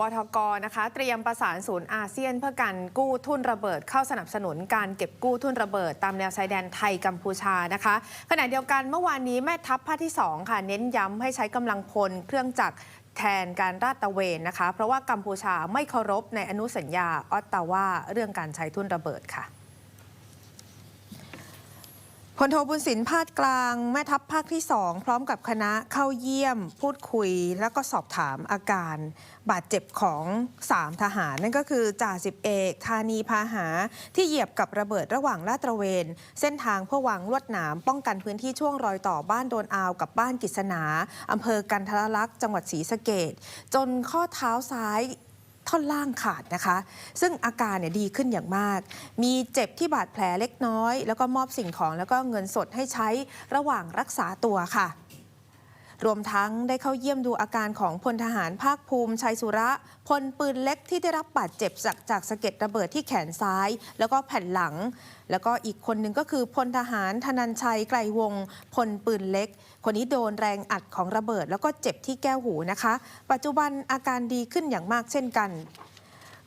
บทกนะคะเตรียมประสานศูนย์อาเซียน เพื่อการกู้ทุนระเบิดเข้าสนับสนุนการเก็บกู้ทุนระเบิด ตามแนวชายแดนไทยกัมพูชานะคะขณะเดียวกันเมื่อวานนี้แม่ทัพภาคที่ 2 ค่ะ เน้นย้ำให้ใช้กำลังพลเครื่องจักรแทนการราดตะเวนนะคะ เพราะว่ากัมพูชาไม่เคารพในอนุสัญญาออตตาวาเรื่องการใช้ทุนระเบิดค่ะ พลโทบุญสินพาดกลางแม่ทัพภาคที่2พร้อมกับคณะเข้าเยี่ยม พูดคุย แล้วก็สอบถามอาการ บาดเจ็บของ 3 ทหาร นั่นก็คือจ่าสิบเอกธานีพาหา ที่เหยียบกับระเบิดระหว่างลาดตระเวน เส้นทางเพื่อวางลวดหนาม ป้องกันพื้นที่ช่วงรอยต่อบ้านโดนอาวกับบ้านกิษณาอำเภอกันทรลักษณ์จังหวัดศรีสะเกดจนข้อเท้าซ้าย ท่อนล่างขาดนะคะ ซึ่งอาการเนี่ยดีขึ้นอย่างมาก มีเจ็บที่บาดแผลเล็กน้อย แล้วก็มอบสิ่งของแล้วก็เงินสดให้ใช้ระหว่างรักษาตัวค่ะ รวมทั้งได้เข้าเยี่ยมดูอาการของพลทหารภาคภูมิชัยสุระพลปืนเล็กที่ได้รับบาดเจ็บจากจากสะเก็ดระเบิดที่แขนซ้าย แล้วก็แผ่นหลัง แล้วก็อีกคนหนึ่งก็คือพลทหารธนันชัยไกลวงศ์พลปืนเล็ก คนนี้โดนแรงอัดของระเบิด แล้วก็เจ็บที่แก้วหูนะคะ ปัจจุบันอาการดีขึ้นอย่างมากเช่นกัน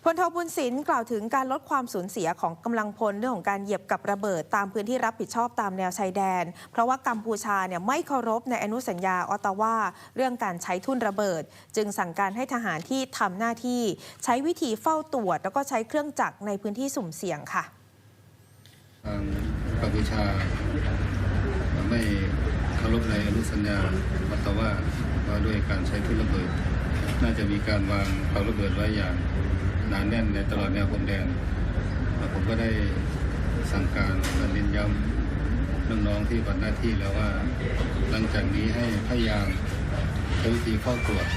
พลโทบุญสินกล่าวถึงการลดความสูญเสียของกำลังพลเรื่องของการเหยียบกับระเบิดตามพื้นที่รับผิดชอบตามแนวชายแดน เพราะว่ากัมพูชาเนี่ยไม่เคารพในอนุสัญญาออตตาวาเรื่องการใช้ทุ่นระเบิด จึงสั่งการให้ทหารที่ทำหน้าที่ ใช้วิธีเฝ้าตรวจ แล้วก็ใช้เครื่องจักรในพื้นที่สุ่มเสี่ยงค่ะทางกัมพูชาไม่เคารพในอนุสัญญาวัตว่าว่าด้วยการใช้ทุนระเบิด น่าจะมีการวางเผาระเบิดไว้อย่าง หนาแน่นในตลอดแนวพรมแดนผมก็ได้สั่งการและเน้นย้ำน้องๆที่ปฏิบัติหน้าที่แล้วว่า หลังจากนี้ให้พยายามใช้วิธีเฝ้าตรวจ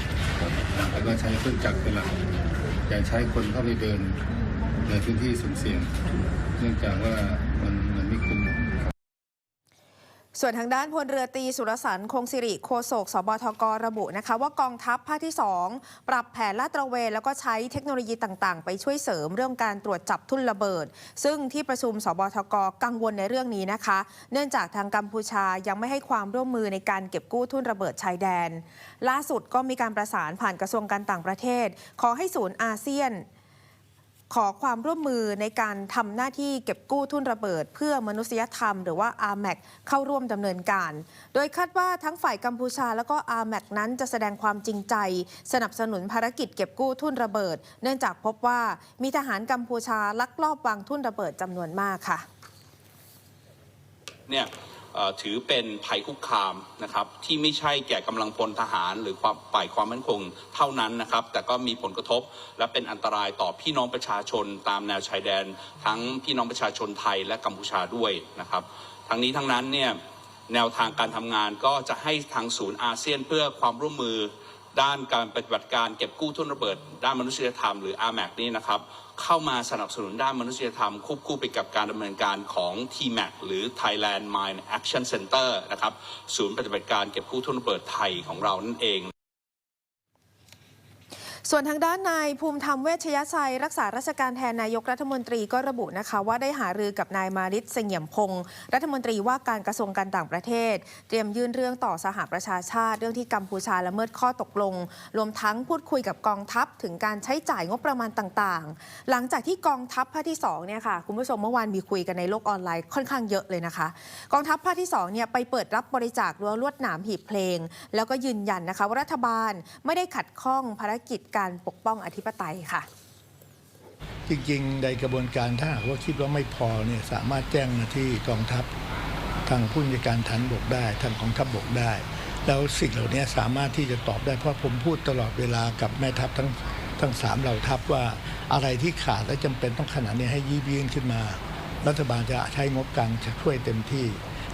แล้วก็ใช้เครื่องจักรเป็นหลักอย่าใช้คนเข้าไปเดินในพื้นที่สุ่มเสี่ยง เนื่องจากว่ามันมันไม่คุ้ม ส่วนทางด้านพลเรือตรีสุรสันต์คงสิริโฆษกสบทกระบุนะคะ ว่ากองทัพภาคที่ 2 ปรับแผนลาดตระเวนแล้วก็ใช้เทคโนโลยีต่างๆ ไปช่วยเสริมเรื่องการตรวจจับทุ่นระเบิด ซึ่งที่ประชุมสบทกกังวลในเรื่องนี้นะคะ เนื่องจากทางกัมพูชายังไม่ให้ความร่วมมือในการเก็บกู้ทุ่นระเบิดชายแดน ล่าสุดก็มีการประสานผ่านกระทรวงการต่างประเทศ ขอให้ศูนย์อาเซียน ขอความร่วมมือในการทำหน้าที่เก็บกู้ทุนระเบิด เพื่อมนุษยธรรมหรือว่า RMAC เข้าร่วมดำเนินการ โดยคาดว่าทั้งฝ่ายกัมพูชาแล้วก็ RMAC นั้นจะแสดงความจริงใจ สนับสนุนภารกิจเก็บกู้ทุนระเบิด เนื่องจากพบว่ามีทหารกัมพูชาลักลอบวางทุนระเบิดจำนวนมากค่ะเนี่ย ถือเป็นภัยคุกคามนะครับที่ไม่ใช่แก่กำลังพลทหาร หรือความฝ่ายความมั่นคงเท่านั้นนะครับ แต่ก็มีผลกระทบและเป็นอันตรายต่อพี่น้องประชาชนตามแนวชายแดน ทั้งพี่น้องประชาชนไทยและกัมพูชาด้วยนะครับ ทั้งนี้ทั้งนั้นเนี่ยแนวทางการทำงานก็จะให้ทางศูนย์อาเซียนเพื่อความร่วมมือ ด้านการปฏิบัติการเก็บกู้ทุนระเบิด ด้านมนุษยธรรมหรือ RMAC นี้นะครับเข้ามาสนับสนุนด้านมนุษยธรรมควบคู่ไปกับการดำเนินการของ TMAC หรือ Thailand Mine Action Center นะครับศูนย์ปฏิบัติการเก็บกู้ทุนระเบิดไทยของเรานั่นเอง ส่วนทางด้านนายภูมิธรรมเวชยชัย รักษาราชการแทนนายกรัฐมนตรีก็ระบุนะคะ ว่าได้หารือกับนายมาริศเสงี่ยมพงศ์รัฐมนตรีว่าการกระทรวงการต่างประเทศ เตรียมยื่นเรื่องต่อสหประชาชาติ เรื่องที่กัมพูชาละเมิดข้อตกลง รวมทั้งพูดคุยกับกองทัพถึงการใช้จ่ายงบประมาณต่างๆ หลังจากที่กองทัพภาคที่2เนี่ยค่ะคุณผู้ชมเมื่อวานมีคุยกันในโลกออนไลน์ค่อนข้างเยอะเลยนะคะ กองทัพภาคที่2เนี่ยไปเปิดรับบริจาครั้วลวดหนามหีบเพลง แล้วก็ยืนยันนะคะว่ารัฐบาลไม่ได้ขัดข้องภารกิจการปกป้องอธิปไตยค่ะ จริงๆ ในกระบวนการถ้าหากว่าคิดว่าไม่พอเนี่ยสามารถแจ้งมาที่กองทัพทางผู้บัญชาการฐานบกได้ทางกองทัพบกได้ แล้วสิ่งเหล่านี้สามารถที่จะตอบได้เพราะผมพูดตลอดเวลากับแม่ทัพทั้งทั้งสามเหล่าทัพว่าอะไรที่ขาดและจำเป็นต้องขนาดนี้ให้ยีบยื่นขึ้นมา รัฐบาลจะใช้งบกลางจะช่วยเต็มที่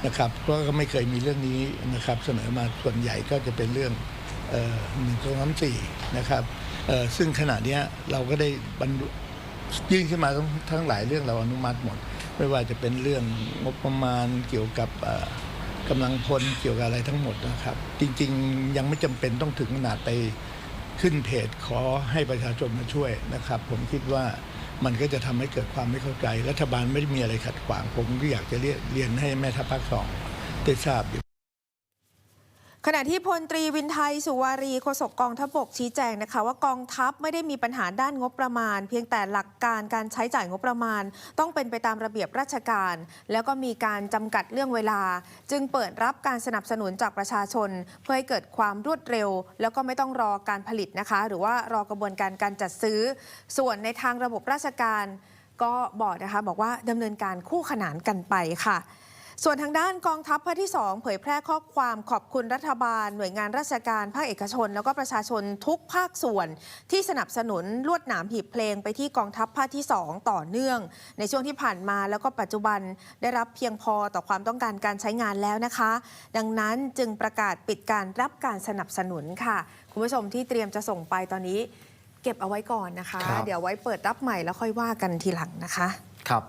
นะครับเพราะก็ไม่เคยมีเรื่องนี้นะครับเสนอมาส่วนใหญ่ก็จะเป็นเรื่อง หนึ่งสองสามสี่นะครับซึ่งขณะนี้เราก็ได้บรรยื่นขึ้นมาทั้งทั้งหลายเรื่องเราอนุมัติหมด ไม่ว่าจะเป็นเรื่องงบประมาณเกี่ยวกับกำลังพลเกี่ยวกับอะไรทั้งหมดนะครับ จริงๆยังไม่จำเป็นต้องถึงขนาดไปขึ้นเพจขอให้ประชาชนมาช่วยนะครับ ผมคิดว่ามันก็จะทำให้เกิดความไม่เข้าใจ รัฐบาลไม่ได้มีอะไรขัดขวาง ผมก็อยากจะเรียนให้แม่ทัพภาคสองได้ทราบอยู่ ขณะที่พลตรีวินไทยสุวารีโฆษกกองทัพบกชี้แจงนะคะว่ากองทัพไม่ได้มีปัญหาด้านงบประมาณ เพียงแต่หลักการการใช้จ่ายงบประมาณ ต้องเป็นไปตามระเบียบราชการ แล้วก็มีการจำกัดเรื่องเวลา จึงเปิดรับการสนับสนุนจากประชาชน เพื่อให้เกิดความรวดเร็ว แล้วก็ไม่ต้องรอการผลิตนะคะ หรือว่ารอกระบวนการการจัดซื้อ ส่วนในทางระบบราชการ ก็บอกนะคะบอกว่าดำเนินการคู่ขนานกันไปค่ะ ส่วนทางด้านกองทัพภาคที่ 2 เผยแพร่ข้อความขอบคุณรัฐบาล หน่วยงานราชการภาคเอกชน แล้วก็ประชาชนทุกภาคส่วน ที่สนับสนุนลวดหนามหีบเพลงไปที่กองทัพภาคที่ 2 ต่อเนื่อง ในช่วงที่ผ่านมาแล้วก็ปัจจุบันได้รับเพียงพอต่อความต้องการการใช้งานแล้วนะคะ ดังนั้นจึงประกาศปิดการรับการสนับสนุนค่ะ คุณผู้ชมที่เตรียมจะส่งไปตอนนี้ เก็บเอาไว้ก่อนนะคะครับเดี๋ยวไว้เปิดรับใหม่แล้วค่อยว่ากันทีหลังนะคะ